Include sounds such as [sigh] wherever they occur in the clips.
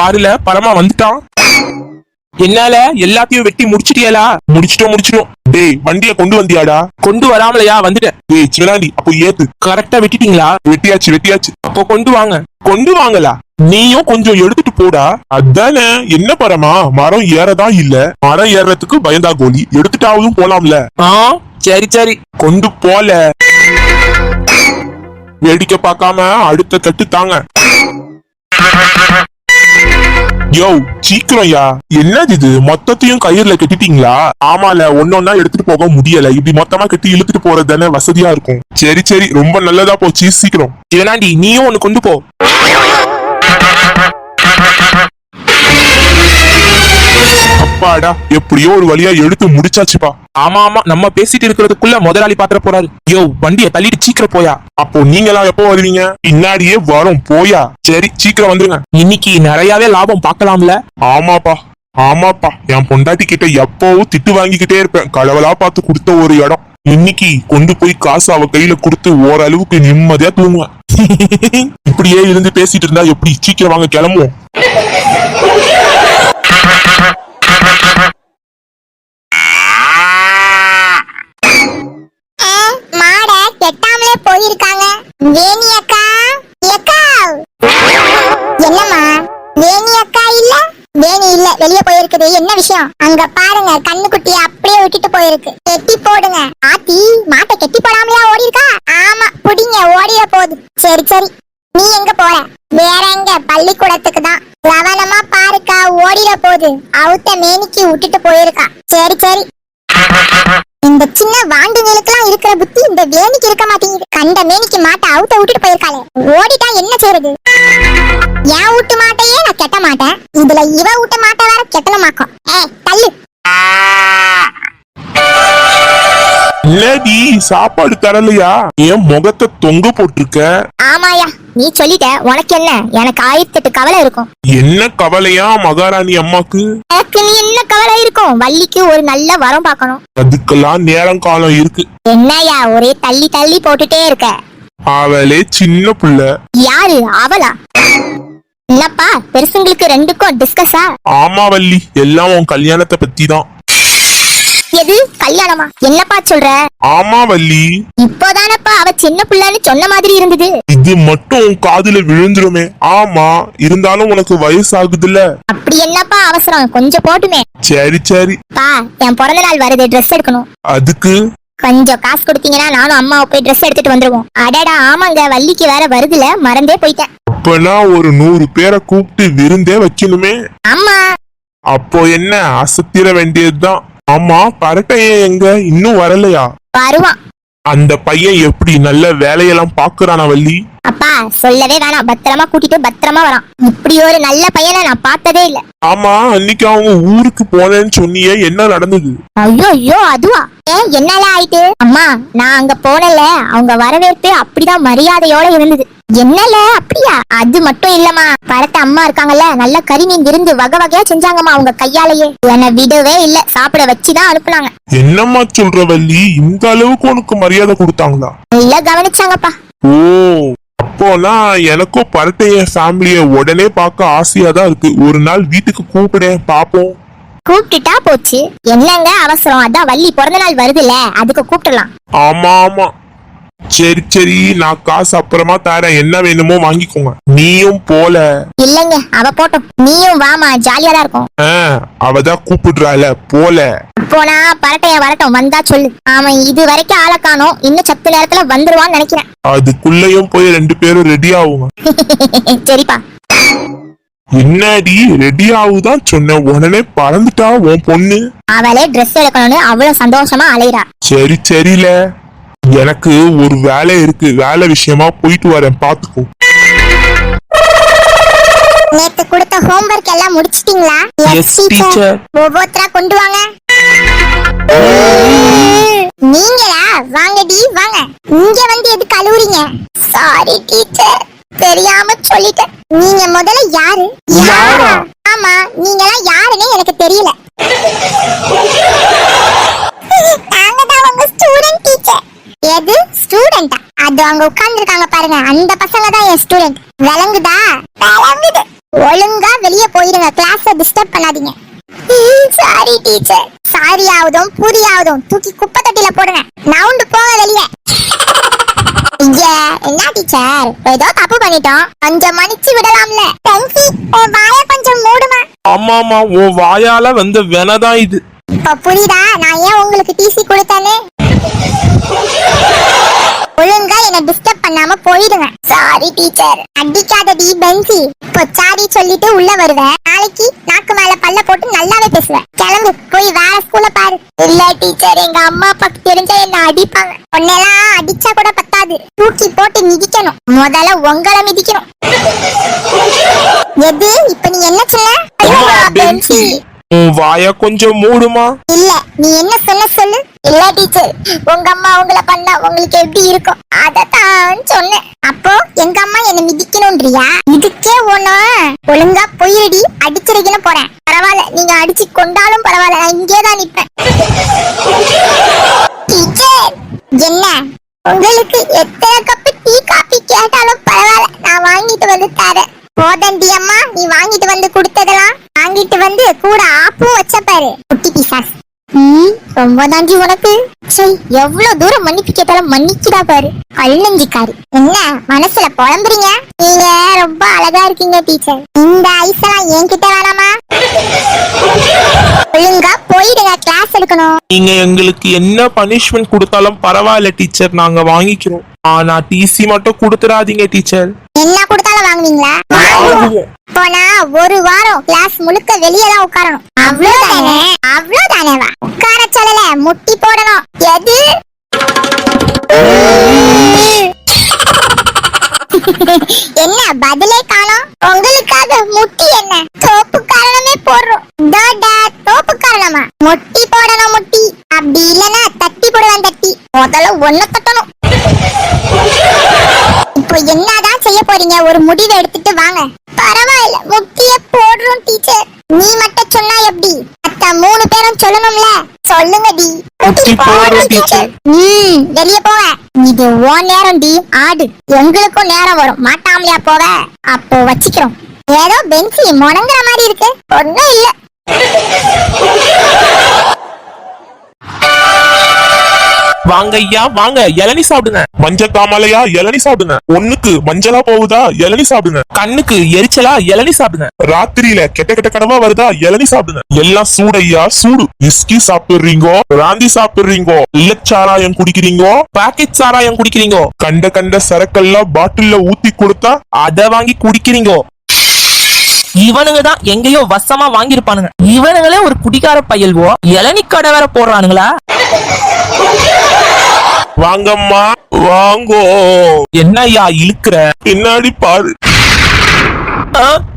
பாருல பரமா வந்துட்டான். என்னால எல்லாத்தையும் வெட்டி முடிச்சிட்டியாலா முடிச்சிட்டோம் முடிச்சிட்டோம். டேய் வண்டிய கொண்டு வந்தியாடா. கொண்டு வராமலையா? வந்துட்டேன். டேய் சிவனாண்டி அப்போ ஏத்து. கரெக்டா வெட்டிட்டீங்களா? வெட்டியாச்சு வெட்டியாச்சு. அப்போ கொண்டு வாங்க. கொண்டு வாங்கலா. நீயும் கொஞ்சம் எடுத்துட்டு போடா. அதானே என்ன பரமா? மரம் ஏறதா இல்ல? மரம் ஏறதுக்கு பயந்தா கோலி. எடுத்துட்டாவதும் போலாம்ல. ஆ சரி சரி. கொண்டு போல. வேடிக்கை பார்க்காம அடுத்த தட்டு தாங்க. யோ சீக்கிரம் யா என்னது இது? மொத்தத்தையும் கயிறுல கட்டிட்டீங்களா? ஆமால ஒன்னொன்னா எடுத்துட்டு போக முடியல. இப்படி மொத்தமா கட்டி இழுத்துட்டு போறது தானே வசதியா இருக்கும். சரி சரி. ரொம்ப நல்லதா போச்சு. சீக்கிரம். இதனாண்டி நீயும் ஒண்ணு கொண்டு போ. அப்பாடா எப்படியோ ஒரு வழியா எடுத்து முடிச்சாச்சுப்பா. ஆமா ஆமா நம்ம பேசிட்டு இருக்கிறதுக்குள்ள முதலாளி பாத்திர போறாரு. யோ வண்டிய தள்ளிட்டு சீக்கிரம் போயா? அப்போ நீங்களாம் எப்போ வருவீங்க? பின்னாடியே வரும் போயா? சரி சீக்கிரம் வந்துருங்க. இன்னைக்கு நிறையவே லாபம் பார்க்கலாம்ல? ஆமாப்பா ஆமாப்பா. என் பொண்டாட்டி கிட்ட எப்பவும் திட்டு வாங்கிக்கிட்டே இருப்பேன். கடவுளா பார்த்து கொடுத்த ஒரு இடம். இன்னைக்கு கொண்டு போய் காசு அவ கையில கொடுத்து ஓரளவுக்கு நிம்மதியா தூங்குவேன். [laughs] இப்படியே இருந்து பேசிட்டு இருந்தா எப்படி? சீக்கிரம் வாங்க கிளம்புவோம். வேணி அக்கா அக்கா என்னம்மா? வேணி அக்கா இல்ல? வேணி இல்ல வெளிய போயிருக்குது. என்ன விஷயம்? அங்க பாருங்க கண்ணுக்குட்டிய அப்படியே விட்டுட்டு போயிருக்கு. கெட்டி போடுங்க. ஆத்தி மாட்டை கெட்டி போடாமலையா ஓடி இருக்கா ஆமா புடிங்க ஓடிட போகுது. சரி சரி. நீ எங்க போற? வேற எங்க? பள்ளிக்கூடத்துக்கு தான். கவனமா பாருக்கா ஓடிட போகுது. அவுத்த மேனிக்கு விட்டுட்டு போயிருக்கா. சரி சரி. இந்த சின்ன வாண்டுங்களுக்கெல்லாம் இருக்கிற புத்தி இந்த வேணிக்கு இருக்க மாட்டேங்குது. கண்ட மேனிக்கு மாட்டை அவுத்த விட்டுட்டு போயிருக்காளே. ஓடிட்டா என்ன செய்யறது என் வீட்டு மாட்டையே நான் கெட்ட மாட்டேன். இதுல இவ வீட்டு மாட்டை வேற கெட்டணுமாக்கும். ஏ தள்ளு. இல்லடி சாப்பாடு தரலையா? என் முகத்தை தொங்க போட்டிருக்க. ஆமாயா நீ சொல்லிட்ட உனக்கு என்ன? எனக்கு ஆயிரத்தி எட்டு கவலை இருக்கும். என்ன கவலையா மகாராணி அம்மாக்கு? எனக்கு நீ என்ன கவலை இருக்கும்? வள்ளிக்கு ஒரு நல்ல வரம் பார்க்கணும். அதுக்கெல்லாம் நேரம் காலம் இருக்கு. என்னய்யா ஒரே தள்ளி தள்ளி போட்டுட்டே இருக்க. அவளே சின்ன புள்ள. யாரு? அவளா? என்னப்பா பெருசுங்களுக்கு ரெண்டுக்கும் டிஸ்கஸா ஆமா வள்ளி. எல்லாம் உன் கல்யாணத்தை பத்தி தான் எது? கல்யாணமா? என்னப்பா சொல்ற? ஆமா வள்ளி. இப்போதானப்பா அவ சின்ன பிள்ளைன்னு சொன்ன மாதிரி இருந்தது. இது மட்டும் காதுல விழுந்துருமே. ஆமா இருந்தாலும் உனக்கு வயசாகுதுல்ல. அப்படி என்னப்பா அவசரம்? கொஞ்சம் போட்டுமே. சரி சரி. பா என் பிறந்த நாள் வருது. ட்ரெஸ் எடுக்கணும். அதுக்கு? கொஞ்சம் காசு கொடுத்தீங்கன்னா நானும் அம்மாவை போய் ட்ரெஸ் எடுத்துட்டு வந்துருவோம். அடடா ஆமாங்க. வள்ளிக்கு வேற வருதுல. மறந்தே போயிட்டேன். அப்பனா ஒரு நூறு பேரை கூப்பிட்டு விருந்தே வைக்கணுமே ஆமா. அப்போ என்ன? அசத்திர வேண்டியதுதான். ஆமா பரட்டையன் எங்க? இன்னும் வரலையா? வருவான். அந்த பையன் எப்படி நல்ல வேலையெல்லாம் பாக்குறானா வள்ளி? அப்பா சொல்லவே வேணாம். பத்திரமா கூட்டிட்டு பத்திரமா வரான். இப்படி ஒரு நல்ல பையனை நான் பார்த்ததே இல்ல. ஆமா அன்னைக்கு அவங்க ஊருக்கு போனேன்னு சொன்னியே என்ன நடந்தது? ஐயோ ஐயோ அதுவா? ஏன் என்னால ஆயிட்டு? அம்மா நான் அங்க போனல அவங்க வரவேற்பு அப்படிதான் மரியாதையோட இருந்தது. என்னல அப்படியா? அது மட்டும் இல்லம்மா. பரட்ட அம்மா இருக்காங்கல்ல நல்ல கறிமீன் விருந்து வகை வகையா செஞ்சாங்கம்மா அவங்க கையாலேயே. என்னை விடவே இல்ல. சாப்பிட வச்சுதான் அனுப்புனாங்க. என்னம்மா சொல்ற வள்ளி? இந்த அளவுக்கு உனக்கு மரியாதை கொடுத்தாங்களா? நல்லா கவனிச்சாங்கப்பா. ஓ அப்போனா எனக்கும் பரட்டைய ஃபேமிலிய உடனே பார்க்க ஆசையா தான் இருக்கு. ஒரு நாள் வீட்டுக்கு கூப்பிடேன் பாப்போம். கூப்பிட்டுட்டா போச்சு. என்னங்க அவசரம்? அதான் வள்ளி பிறந்த நாள் வருதுல்ல அதுக்கு கூப்பிடலாம். ஆமா ஆமா. சரி சரி நான் காசு அப்புறமா தரேன். என்ன வேணுமோ வாங்கிக்கோங்க. நீயும் போல. இல்லைங்க அவ போட்டோம். நீயும் வாமா ஜாலியா தான் இருக்கும். அவதான் கூப்பிடுறால போல. போனா பரட்டைய வரட்டும் வந்தா சொல்லு. அவன் இது வரைக்கும் ஆளை காணோம். இன்னும் சத்து நேரத்துல வந்துருவான்னு நினைக்கிறேன். [laughs] அதுக்குள்ளயும் போய் ரெண்டு பேரும் ரெடி ஆகுங்க. சரிப்பா. என்னடி ரெடி ஆகுதான் சொன்ன. உடனே பறந்துட்டா உன் பொண்ணு. அவளே ட்ரெஸ் எடுக்கணும்னு அவ்வளவு சந்தோஷமா அலையிறா. சரி சரில. எனக்கு ஒரு வேலை இருக்கு. வேலை விஷயமா போயிட்டு வரேன். பாத்துக்கோ. நேத்து கொடுத்த ஹோம்வொர்க் எல்லாம் முடிச்சிட்டீங்களா? Yes, teacher. ஒவ்வொருத்தரா கொண்டு வாங்க. நீங்களா? வாங்கடி வாங்க. இங்க வந்து எது கழுவுறீங்க சாரி டீச்சர் தெரியாம சொல்லிட்டேன். நீங்க முதல்ல யாரு? யாரா? ஆமா நீங்கலாம் யாருன்னு எனக்கு தெரியல நாங்க தான் உங்க ஸ்டூடண்ட் டீச்சர் எது ஸ்டூடெண்டா அது அங்க உட்கார்ந்து இருக்காங்க பாருங்க. அந்த பசங்க தான் என் ஸ்டூடெண்ட் விளங்குதா? விளங்குது. ஒழுங்கா வெளியே போயிருங்க. கிளாஸ டிஸ்டர்ப் பண்ணாதீங்க. சாரி டீச்சர் சாரி ஆவதும் பூரி ஆவதும் தூக்கி குப்பை தொட்டில போடுங்க. நவுண்டு போக வெளியே. என்ன டீச்சர் ஏதோ தப்பு பண்ணிட்டோம். கொஞ்சம் மன்னிச்சு விடலாம்ல. பென்சி உன் வாய கொஞ்சம் மூடுமா? ஆமாமா உன் வாயால வந்த வெனதான் இது. இப்ப புரியுதா? நான் ஏன் உங்களுக்கு டிசி கொடுத்தேன்னு? ஒழுங்கா என்ன டிஸ்டர்ப் பண்ணாம போயிடுங்க. சாரி டீச்சர் அடிக்காதடி பென்சி. இப்போ சாரி சொல்லிட்டு உள்ள வருவேன். நாளைக்கு நாக்கு மேல பல்ல போட்டு நல்லாவே பேசுவேன். கிளம்பு போய் வேற ஸ்கூல்ல பாரு. இல்ல டீச்சர் எங்க அம்மா அப்பாக்கு தெரிஞ்சா என்ன அடிப்பாங்க. உன்னெல்லாம் அடிச்சா கூட பத்தாது. தூக்கி போட்டு மிதிக்கணும். முதல்ல உங்களை மிதிக்கணும். எது? இப்ப நீ என்ன அம்மா, பென்சி. உன் வாய கொஞ்சம் மூடுமா? இல்ல நீ என்ன சொன்ன சொல்லு? இல்ல டீச்சர். உங்க அம்மா உங்களை பண்ணா உங்களுக்கு எப்படி இருக்கும்? அதான் சொன்னேன். அப்போ எங்க அம்மா என்ன மிதிக்கணும்ன்றியா? இதுக்கே ஒண்ணு ஒழுங்கா போயிரடி அடிச்சிருக்கணும் போறேன். பரவாயில்ல நீங்க அடிச்சு கொண்டாலும் பரவாயில்ல நான் இங்கே தான் நிப்பேன். டீச்சர் என்ன? உங்களுக்கு எத்தனை கப்பு டீ காபி கேட்டாலும் பரவாயில்ல நான் வாங்கிட்டு வந்து தரேன். போதண்டி அம்மா நீ வாங்கிட்டு வந்து கொடுத்ததெல்லாம் வாங்கிட்டு வந்து கூட ஆப்பும் வச்ச பாரு. குட்டி பிசாஸ் ம் ரொம்ப தாண்டி உனக்கு? சரி எவ்வளவு தூரம் மன்னிப்பு கேட்டாலும் மன்னிச்சுடா பாரு. கல்லஞ்சிக்காரி. என்ன மனசுல புலம்புறீங்க? நீங்க ரொம்ப அழகா இருக்கீங்க டீச்சர். இந்த ஐஸ் எல்லாம் என்கிட்ட வேணாமா? ஒழுங்கா போயிடுங்க கிளாஸ் எடுக்கணும். நீங்க எங்களுக்கு என்ன பனிஷ்மெண்ட் கொடுத்தாலும் பரவாயில்ல டீச்சர். நாங்க வாங்கிக்கிறோம். ஆனா டிசி மட்டும் கொடுத்துடாதீங்க டீச்சர். என்ன கொடுத்தாலும் வாங்குவீங்களா. போனா ஒரு வாரம் கிளாஸ் முழுக்க வெளியே தான் உட்காரணும். அவ்வளவுதானே? அவ்வளவுதானேவா உட்கார சொல்லல முட்டி போடணும். எது? என்ன பதிலே காணோம்? உங்களுக்காக முட்டி என்ன? தோப்பு காரணமே போடுறோம். தோப்பு காரணமா? முட்டி போடணும் முட்டி. அப்படி இல்லனா தட்டி போடுவேன் தட்டி. முதல்ல ஒன்ன தட்டணும். ஒரு முடிவு எடுத்துட்டு வாங்க. பரவாயில்ல முக்கிய போடுறோம் டீச்சர் நீ மட்டும் சொன்னா எப்படி? மத்த மூணு பேரும் சொல்லணும்ல? சொல்லுங்க டி. ம் வெளிய போவ. இது ஓ நேரம் டி ஆடு. எங்களுக்கும் நேரம் வரும். மாட்டாமலையா போவ? அப்போ வச்சுக்கிறோம். ஏதோ பென்சி முணங்குற மாதிரி இருக்கு. ஒண்ணும் இல்ல. வாங்க ஐயா வாங்க இளநி சாப்பிடுங்க. மஞ்ச காமாலையா இளநி சாப்பிடுங்க. ஒண்ணுக்கு மஞ்சளா போகுதா இளநி சாப்பிடுங்க. கண்ணுக்கு எரிச்சலா இளநி சாப்பிடுங்க. ராத்திரியில கெட்ட கெட்ட கடமா வருதா இளநி சாப்பிடுங்க. எல்லாம் சூடையா சூடு. விஸ்கி சாப்பிடுறீங்கோ ராந்தி சாப்பிடுறீங்கோ இல்ல சாராயம் குடிக்கிறீங்கோ பாக்கெட் சாராயம் குடிக்கிறீங்கோ. கண்ட கண்ட சரக்கெல்லாம் பாட்டில்ல ஊத்தி கொடுத்தா அத வாங்கி குடிக்கிறீங்கோ. இவனுங்க தான் எங்கேயோ வசமா வாங்கியிருப்பானுங்க. இவனுங்களே ஒரு குடிகார பயல்வோ இளநி கடை வேற போடுறானுங்களா? வாங்கம்மா வாங்கோ. என்ன ஐயா இழுக்கிற? பின்னாடி பாரு.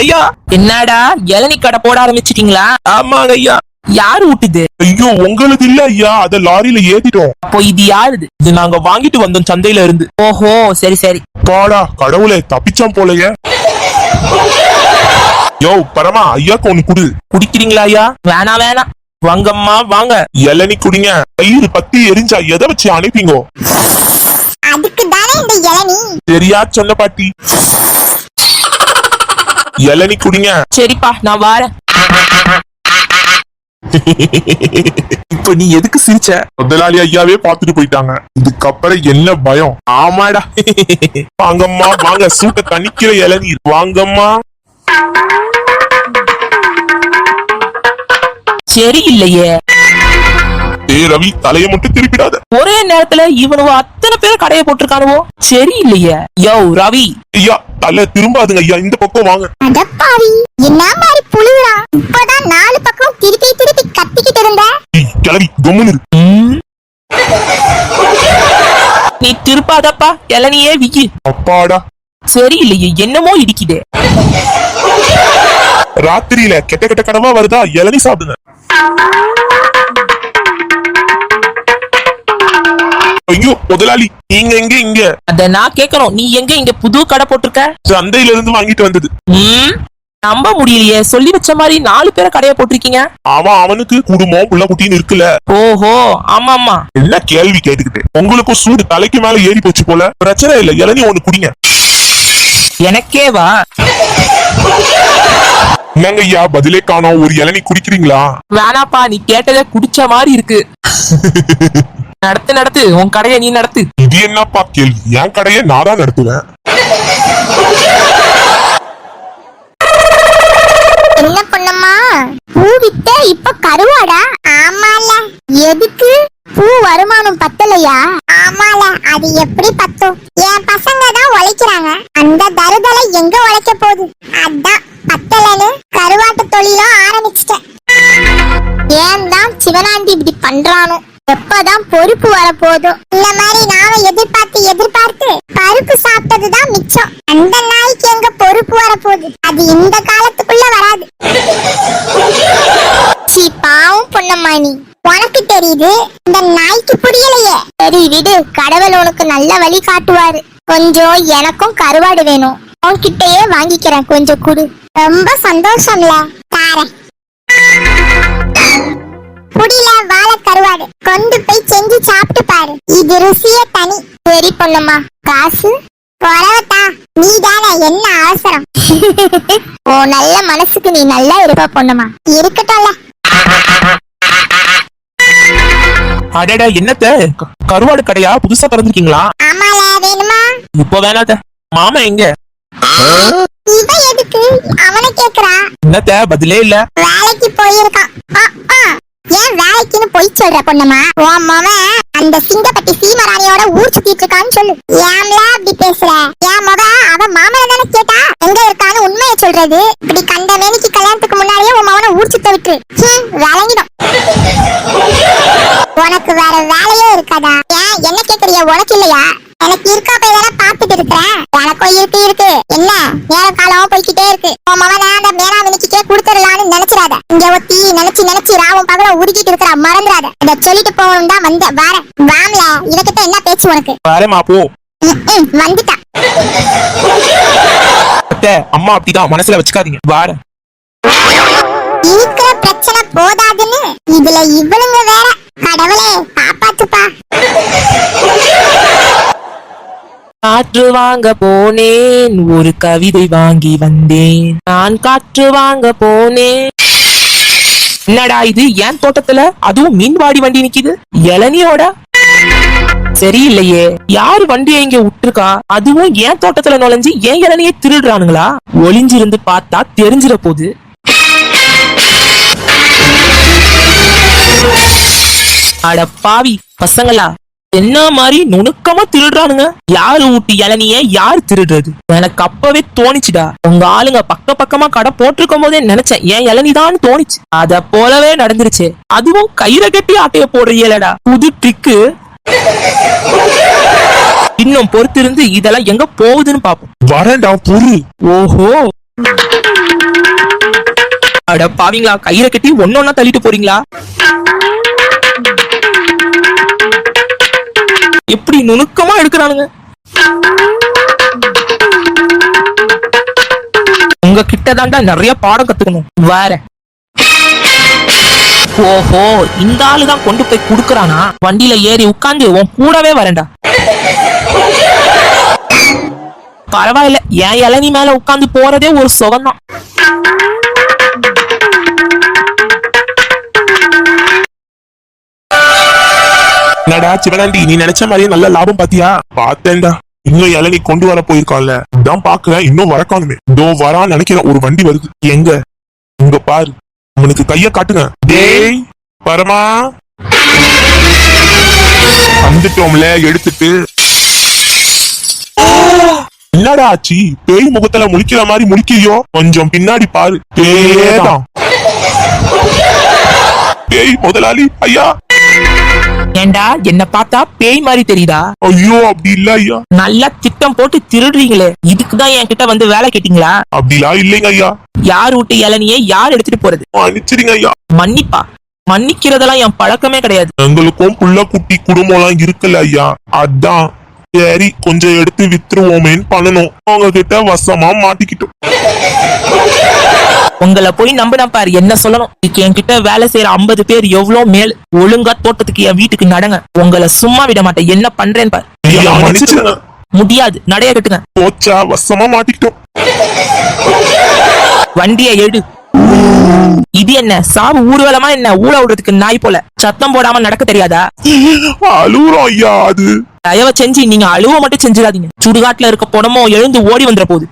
ஐயா. என்னடா இளநி கடை போட ஆரம்பிச்சிட்டீங்களா? ஆமாங்க ஐயா. யாரு விட்டுது ஐயோ உங்களுக்கு இல்ல ஐயா. அத லாரியில ஏத்திட்டோம். அப்போ இது யாருது? இது நாங்க வாங்கிட்டு வந்தோம் சந்தையில இருந்து. ஓஹோ சரி சரி. பாடா கடவுளே தப்பிச்சான் போலயே. யோ பரமா ஐயாக்கு ஒண்ணு குடு. குடிக்கிறீங்களா ஐயா? வேணாம் வேணாம். வாங்கம்மா வாங்க. இளநி குடிங்க. தயிர் பத்தி எரிஞ்சா எதை வச்சு அனுப்பிங்கோ அதுக்கு தானே இந்த இளநீ? சரியா சொன்ன பாட்டி? இளநி குடிங்க. சரிப்பா நான் வாரேன். இப்ப நீ எதுக்கு சிரிச்ச? முதலாளி ஐயாவே பாத்துட்டு போயிட்டாங்க. இதுக்கப்புறம் என்ன பயம்? ஆமாடா. வாங்கம்மா வாங்க. சூட்ட தணிக்கிற இளநீர். வாங்கம்மா. சரி இல்லையே. ஏய் ரவி தலைய மட்டும் திருப்பிடாத. ஒரே நேரத்துல இவனுவோ அத்தனை பேர் கடையை போட்டிருக்கானுவோ? சரி இல்லையே. யோ ரவி. ஐயா தலை திரும்பாதுங்க ஐயா இந்த பக்கம் வாங்க. அடப்பாவி என்ன மாதிரி புழுகுறா இப்பதான் நாலு பக்கம் திருப்பி திருப்பி கத்திக்கிட்டு இருந்த. ஏய், கிளவி கம்முன்னு இரு. நீ திருப்பாதப்பா இளநியே விக்கி அப்பாடா. சரி இல்லையே என்னமோ இடிக்குதே. ராத்திரியில கெட்ட கெட்ட கடமா வருதா? இளநி சாப்பிடுங்க. ஐயோ முதலாளி நீங்க எங்க இங்க? அத நான் கேட்கணும். நீ எங்க இங்க புது கடை போட்டிருக்க? சந்தையில இருந்து வாங்கிட்டு வந்தது. ம்? நம்ப முடியலையே. சொல்லி வச்ச மாதிரி நாலு பேரை கடையை போட்டிருக்கீங்க. அவன் அவனுக்கு குடும்பம் புள்ள குட்டின்னு இருக்குல்ல. ஓஹோ ஆமா ஆமா. என்ன கேள்வி கேட்டுக்கிட்டு. உங்களுக்கும் சூடு தலைக்கு மேல ஏறி போச்சு போல. பிரச்சனை இல்ல இளநி ஒண்ணு குடிங்க. எனக்கே வா என்னங்க ஐயா பதிலே காணோம். ஒரு இளநீ குடிக்கிறீங்களா? வேணாப்பா நீ கேட்டதை குடிச்ச மாதிரி இருக்கு. நடத்து நடத்து. உன் கடையை நீ நடத்து. இது என்னப்பா கேள்வி? என் கடையை நான் தான் நடத்துவேன். என்ன பொண்ணம்மா பூ வித்த இப்ப கருவாடா? ஆமால. எதுக்கு? பூ வருமானம் பத்தலையா? ஆமால. அது எப்படி பத்தும்? என் பசங்க தான் உழைக்கிறாங்க. அந்த தருதலை எங்க உழைக்க காட்டுவாரு. கொஞ்சம் எனக்கும் கருவாடு வேணும். உன்கிட்டயே வாங்கிக்கிறேன் கொஞ்சம் குடு. ரொம்ப சந்தோஷம்ல. தாரேன். புடியில வாழை கருவாடு. கொண்டு போய் செஞ்சு சாப்பிட்டு பாரு. இது ருசிய தனி. சரி பொண்ணுமா காசு? பொறவட்டா. நீ தானே என்ன அவசரம்? [laughs] ஓ நல்ல மனசுக்கு நீ நல்லா இருப்ப பொண்ணுமா. இருக்கட்டும்ல. அடடா என்னத்த? கருவாடு கடையா? புதுசா திறந்திருக்கீங்களா? ஆமால வேணுமா? இப்போ வேணாத்த. மாமா எங்க? இவ எதுக்கு? அவனை கேக்குறா. என்னத்த பதிலே இல்ல. வேலைக்கு போயிருக்கான். ஏன் வேலைக்குன்னு பொய் சொல்ற பொண்ணுமா? உன் மவன் அந்த சிங்கப்பட்டி சீமராணியோட ஊர் சுத்திட்டு இருக்கான்னு சொல்லு. ஏன்ல அப்படி பேசுற? என் மக அவன் மாமனை தானே கேட்டா? எங்க இருக்கான்னு உண்மையை சொல்றது? இப்படி கண்ட மேனிக்கு கல்யாணத்துக்கு முன்னாடியே உன் மவனை ஊர் சுத்த விட்டு விளங்கிடும் உனக்கு வேற வேலையே இருக்காதா ஏன் என்ன கேக்குறிய உனக்கு இல்லையா? எனக்கு இருக்கா போய் தானே பாத்துட்டு இருக்கிறேன். எனக்கும் இருக்கு இருக்கு. என்ன? நேர காலம் போய்கிட்டே இருக்கு. உன் மவனை அந்த மேனாவினிக்கே கொடுத்துடலாம்னு நினைச்சிடாத. இங்க ஒத்தி நினைச்சு நினைச்சு ராவும் பகல உருகிட்டு இருக்கிற மறந்துடாத. இத சொல்லிட்டு போகணும் தான் வந்த வார வாம்ல இவகிட்ட என்ன பேச்சு உனக்கு? வரேமா போ. வந்துட்டா. அம்மா அப்படிதான். மனசுல வச்சுக்காதீங்க. வாரேன். இருக்கிற பிரச்சனை போதாதுன்னு. இதுல இவளுங்க வேற கடவுளே காப்பாத்துப்பா காற்று வாங்க போனேன் ஒரு கவிதை வாங்கி வந்தேன். நான் காற்று வாங்க போனேன். என்னடா இது ஏன் தோட்டத்துல? அதுவும் மீன்வாடி வண்டி நிக்குது. இளநியோட? சரியில்லையே. யாரு வண்டியை இங்க விட்டுருக்கா? அதுவும் ஏன் தோட்டத்துல நுழைஞ்சு ஏன் இளநியை திருடுறானுங்களா? ஒளிஞ்சிருந்து பார்த்தா தெரிஞ்சிட போகுது அட பாவி பசங்களா என்ன மாதிரி நுணுக்கமா திருடுறானுங்க? யாரு ஊட்டி இளநிய யார் திருடுறது? எனக்கு அப்பவே தோணிச்சுடா. உங்க ஆளுங்க பக்க பக்கமா கடை போட்டிருக்கும் போதே நினைச்சேன் ஏன் இளநிதான் தோணிச்சு. அத போலவே நடந்துருச்சு. அதுவும் கயிறை கட்டி ஆட்டைய போடுறீங்களடா. புது ட்ரிக்கு இன்னும் பொறுத்திருந்து இதெல்லாம் எங்க போகுதுன்னு பாப்போம். வரேன்டா பொறு. ஓஹோ. அட பாவிங்களா கயிறை கட்டி ஒன்னொன்னா தள்ளிட்டு போறீங்களா? எப்படி நுணுக்கமா எடுக்கிறானுங்க? உங்க கிட்ட தாண்டா நிறைய பாடம் கத்துக்கணும். வேற. ஓஹோ இந்த ஆளு தான் கொண்டு போய் குடுக்கறானா? வண்டியில ஏறி உட்கார்ந்து உன் கூடவே வரேன்டா. பரவாயில்ல என் இளநி மேல உட்கார்ந்து போறதே ஒரு சுகம்தான். என்னடா சிவனாண்டி நீ நினைச்ச மாதிரியே நல்ல லாபம் பாத்தியா? பார்த்தேன்டா. இன்னும் இளநீ கொண்டு வர போயிருக்கான்ல. இதான் பாக்குறேன் இன்னும் வரக்கானுமே இதோ வரான்னு நினைக்கிறேன் ஒரு வண்டி வருது. எங்க? இங்க பாரு. அவனுக்கு கைய காட்டுங்க. டேய் பரமா. வந்துட்டோம்ல எடுத்துட்டு. என்னடா ஆச்சு? பேய் முகத்துல முழிக்கிற மாதிரி முழிக்கிறியோ? கொஞ்சம் பின்னாடி பாரு. பேதான் பேய் முதலாளி ஐயா. ஏண்டா என்ன பார்த்தா பேய் மாதிரி தெரியுதா? ஐயோ அப்படி இல்ல ஐயா. நல்லா திட்டம் போட்டு திருடுறீங்களே. இதுக்குதான் என்கிட்ட வந்து வேலை கேட்டீங்களா? அப்படிலாம் இல்லைங்க ஐயா. யார் விட்டு இளநியை யார் எடுத்துட்டு போறது? மன்னிச்சிருங்க ஐயா. மன்னிப்பா. மன்னிக்கிறதெல்லாம் என் பழக்கமே கிடையாது. எங்களுக்கும் புள்ள குட்டி குடும்பம் எல்லாம் இருக்குல்ல ஐயா. அதான். சரி கொஞ்சம் எடுத்து வித்துருவோமேன்னு பண்ணணும். அவங்க கிட்ட வசமா மாட்டிக்கிட்டோம். உங்களை போய் நம்பினா பாரு என்ன சொல்லணும்? என்கிட்ட வேலை செய்யற ஐம்பது பேர் எவ்வளவு மேல் ஒழுங்கா தோட்டத்துக்கு என் வீட்டுக்கு நடங்க. உங்களை சும்மா விட மாட்டேன். என்ன பண்றேன்னு பாரு. முடியாது. நடைய கட்டுங்க. போச்சா? வசமா மாட்டிக்கிட்டோம். வண்டியை எடு. இது என்ன? சாவு ஊர்வலமா என்ன? ஊழ விடுறதுக்கு நாய் போல. சத்தம் போடாம நடக்க தெரியாதா? அழுகுறோம் ஐயா அது. தயவு செஞ்சு நீங்க அழுவ மட்டும் செஞ்சிடாதீங்க. சுடுகாட்டுல இருக்க பணமோ எழுந்து ஓடி வந்துற போகுது